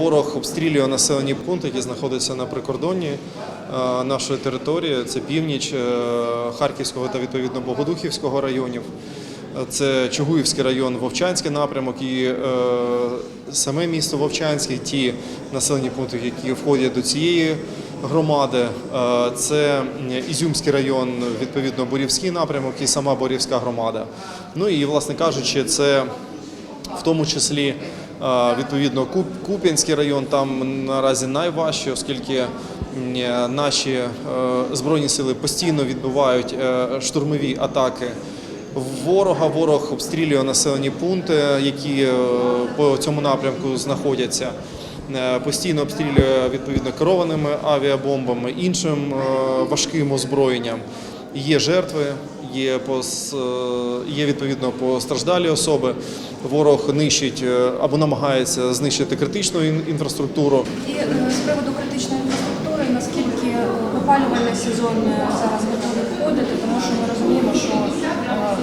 Ворог обстрілює населені пункти, які знаходяться на прикордонні е, нашої території. Це північ е, Харківського та відповідно Богодухівського районів. Це Чугуївський район, Вовчанський напрямок і е, саме місто Вовчанське, ті населені пункти, які входять до цієї громади. Це Ізюмський район, відповідно Борівський напрямок і сама Борівська громада. Ну і, власне кажучи, це в тому числі відповідно Куп'янський район там наразі найважче, оскільки е, наші е, збройні сили постійно відбивають е, штурмові атаки. Ворога ворог обстрілює населені пункти, які по цьому напрямку знаходяться. Постійно обстрілює відповідно керованими авіабомбами, іншим важким озброєнням. Є жертви, є пос- е, є відповідно постраждалі особи. Ворог нищить е, або намагається знищити критичну інфраструктуру. І е, з приводу критичної інфраструктури, наскільки опалювальний сезон зараз готовий входити, тому що ми розуміємо, що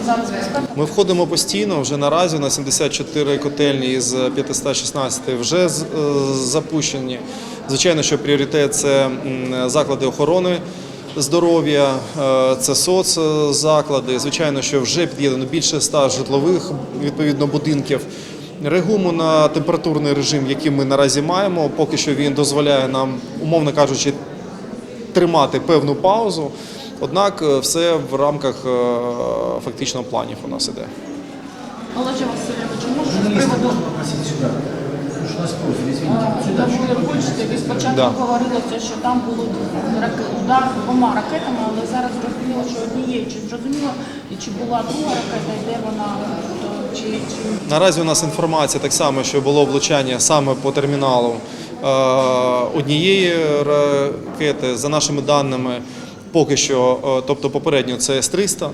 зараз безпека. Ми входимо постійно. Вже наразі на 74 котельні з 516 вже запущені. Звичайно, що пріоритет це заклади охорони. Здоров'я, е, це соцзаклади. Звичайно, що вже під'єднано більше ста житлових відповідно будинків. Реагуємо на температурний режим, який ми наразі маємо. Поки що він дозволяє нам, умовно кажучи, тримати певну паузу. Однак е, все в рамках е, фактично планів у нас іде. Олеже Васильовичу, може з приводу можно попросить сюда? Потому что нас просили, извините. Сюда. Ви спочатку Да. говорилося, що там було раке- удар двома ракетами, але зараз зрозуміло, що однією. Чи зрозуміло, і чи була друга ракета, і де вона, тобто, чи, чи Наразі у нас інформація так само, що було влучання саме по терміналу е, однієї ракети. За нашими даними, поки що, е, тобто попередньо це С-300.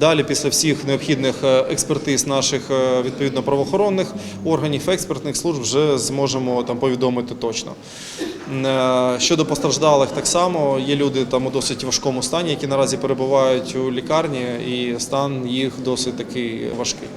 Далі, після всіх необхідних е, експертиз наших е, відповідно правоохоронних органів, експертних служб, вже зможемо там повідомити точно. Е, Щодо постраждалих, так само є люди там у досить важкому стані, які наразі перебувають у лікарні, і стан їх досить такий важкий.